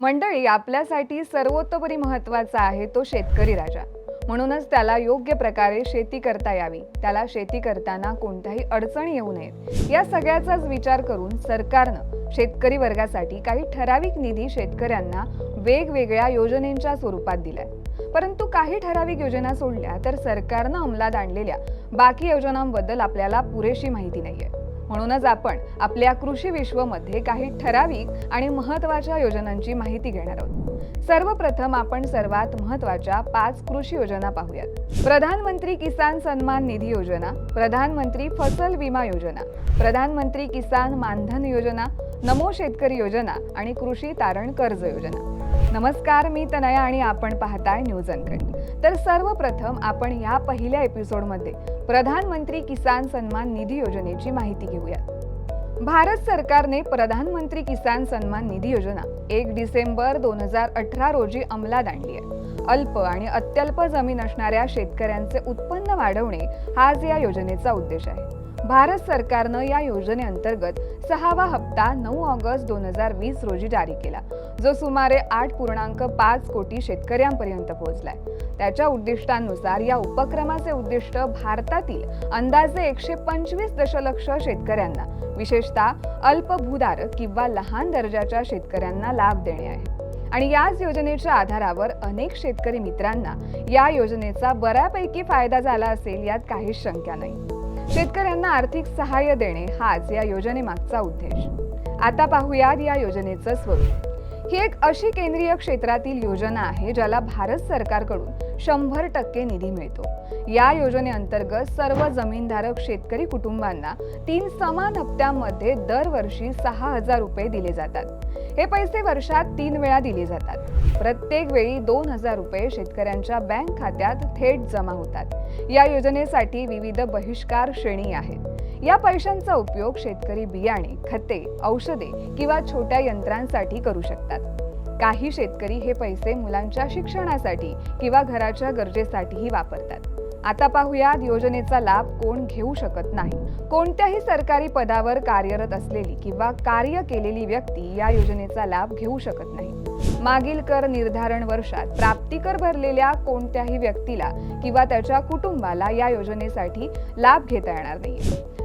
मंडळी आपल्यासाठी सर्वोत्तपरी महत्त्वाचा आहे तो शेतकरी राजा. म्हणूनच त्याला योग्य प्रकारे शेती करता यावी. त्याला शेती करताना कोणत्याही अडचणी येऊ नयेत. या सगळ्याचाच विचार करून सरकारनं शेतकरी वर्गासाठी काही ठराविक निधी शेतकऱ्यांना वेगवेगळ्या योजनेच्या स्वरूपात दिलाय. परंतु काही ठराविक योजना सोडल्या तर सरकारनं अंमलात आणलेल्या बाकी योजनांबद्दल आपल्याला पुरेशी माहिती नाहीये. म्हणूनच आपण आपल्या कृषी विश्वमध्ये काही ठराविक आणि महत्त्वाच्या योजनांची माहिती घेणार आहोत. सर्वप्रथम आपण सर्वात महत्त्वाच्या पाच कृषी योजना पाहूयात. प्रधानमंत्री किसान सन्मान निधी योजना प्रधानमंत्री फसल विमा योजना प्रधानमंत्री किसान मानधन योजना नमो शेतकरी योजना आणि कृषी तारण कर्ज योजना. नमस्कार मी तनया आणि आपण पाहताय न्यूज अनकट. तर सर्वप्रथम आपण या पहिल्या एपिसोडमध्ये प्रधानमंत्री किसान सन्मान निधी योजनेची माहिती घेऊया भारत सरकारने प्रधानमंत्री किसान सन्मान निधी योजना एक डिसेंबर दोन हजार अठरा रोजी अंमलात आणली आहे. अल्प आणि अत्यल्प जमीन असणाऱ्या शेतकऱ्यांचे उत्पन्न वाढवणे हाच या योजनेचा उद्देश आहे. भारत सरकारनं या योजनेअंतर्गत सहावा हप्ता नऊ ऑगस्ट दोन हजार वीस रोजी जारी केला जो सुमारे आठ पूर्णांक पाच कोटी शेतकऱ्यांपर्यंत पोहोचलाय. त्याच्या उद्दिष्टांनुसार या उपक्रमाचे उद्दिष्ट भारतातील अंदाजे एकशे पंचवीस दशलक्ष शेतकऱ्यांना विशेषतः अल्पभूधारक किंवा लहान दर्जाच्या शेतकऱ्यांना लाभ देणे आहे. आणि याच योजनेच्या आधारावर अनेक शेतकरी मित्रांना या योजनेचा बऱ्यापैकी फायदा झाला असेल यात काहीच शंका नाही. शेतकऱ्यांना आर्थिक सहाय्य देणे हाच या योजनेमागचा उद्देश. आता पाहूयात या योजनेचं स्वरूप. ही एक अशी केंद्रीय क्षेत्रातील योजना आहे ज्याला भारत सरकारकडून शंभर टक्के निधी मिळतो. या योजनेअंतर्गत सर्व जमीनधारक शेतकरी कुटुंबांना तीन समान हप्त्यांमध्ये दरवर्षी सहा हजार रुपये दिले जातात. हे पैसे वर्षात तीन वेळा दिले जातात. प्रत्येक वेळी दोन हजार रुपये शेतकऱ्यांच्या बँक खात्यात थेट जमा होतात. या योजनेसाठी विविध बहिष्कार श्रेणी आहेत. या पैशांचा उपयोग शेतकरी बियाणे खते औषधे किंवा छोट्या यंत्रांसाठी करू शकतात. काही शेतकरी हे पैसे मुलांच्या शिक्षणासाठी किंवा घराच्या गरजेसाठीही वापरतात. आता पाहूयात योजनेचा लाभ कोण घेऊ शकत नाही. कोणत्याही सरकारी पदावर कार्यरत असलेली किंवा कार्य केलेली व्यक्ती या योजनेचा लाभ घेऊ शकत नाही. मागील कर निर्धारण वर्षात प्राप्तिकर भरलेल्या कोणत्याही व्यक्तीला किंवा त्याच्या कुटुंबाला या योजनेसाठी लाभ घेता येणार नाही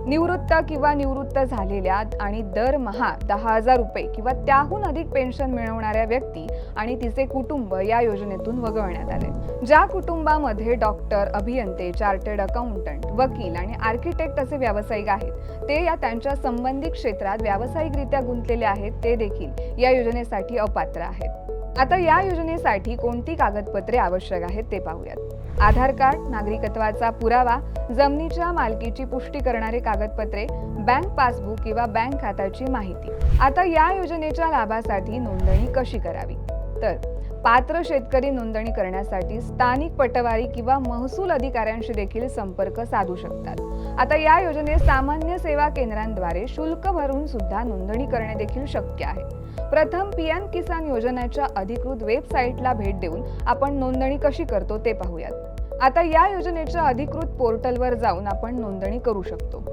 निवृत्त किंवा निवृत्त झालेल्या आणि दरमहा दहा हजार रुपये किंवा त्याहून अधिक पेन्शन मिळवणाऱ्या व्यक्ती आणि तिचे कुटुंब या योजनेतून वगळण्यात आले. ज्या कुटुंबामध्ये डॉक्टर अभियंते चार्टर्ड अकाउंटंट वकील आणि आर्किटेक्ट असे व्यावसायिक आहेत ते या त्यांच्या संबंधित क्षेत्रात व्यावसायिकरित्या गुंतलेले आहेत ते देखील या योजनेसाठी अपात्र आहेत. आता या योजनेसाठी कोणती कागदपत्रे आवश्यक आहेत ते पाहूयात. आधार कार्ड नागरिकत्वाचा पुरावा जमिनीच्या मालकीची पुष्टी करणारे कागदपत्रे बँक पासबुक किंवा बँक खात्याची माहिती. आता या योजनेच्या लाभासाठी नोंदणी कशी करावी? तर पात्र शेतकरी नोंदणी करण्यासाठी स्थानिक पटवारी किंवा महसूल अधिकाऱ्यांशी देखील संपर्क साधू शकतात. आता या योजनेत सामान्य सेवा केंद्रांद्वारे शुल्क भरून सुद्धा नोंदणी करणे देखील शक्य आहे. प्रथम पी एम किसान योजनेच्या अधिकृत वेबसाईटला भेट देऊन आपण नोंदणी कशी करतो ते पाहूयात. आता या योजनेच्या अधिकृत पोर्टलवर जाऊन आपण नोंदणी करू शकतो.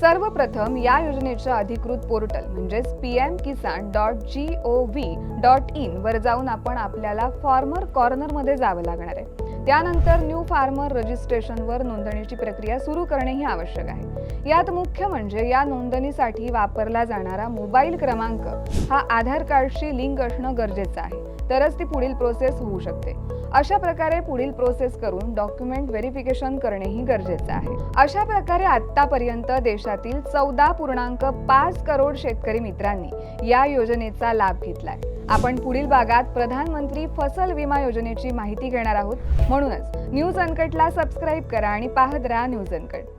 सर्वप्रथम या योजनेच्या अधिकृत पोर्टल म्हणजेच P M Kisan dot G O V dot in वर जाऊन आपण आपल्याला फॉर्मर कॉर्नरमध्ये जावं लागणार आहे. त्यानंतर न्यू फार्मर रजिस्ट्रेशनवर नोंदणीची प्रक्रिया सुरू करणेही आवश्यक आहे. यात मुख्य म्हणजे या नोंदणीसाठी वापरला जाणारा मोबाईल क्रमांक हा आधार कार्डशी लिंक असणं गरजेचं आहे. तरच ती पुढील प्रोसेस होऊ शकते. अशा प्रकारे पुढील प्रोसेस करून डॉक्युमेंट व्हेरिफिकेशन करणेही गरजेचं आहे. अशा प्रकारे आतापर्यंत देशातील चौदा पूर्णांक पाच करोड शेतकरी मित्रांनी या योजनेचा लाभ घेतलाय. आपण पुढील भागात प्रधानमंत्री फसल विमा योजनेची माहिती घेणार आहोत. म्हणूनच न्यूज अनकटला सबस्क्राईब करा आणि पाहत राहा न्यूज अनकट.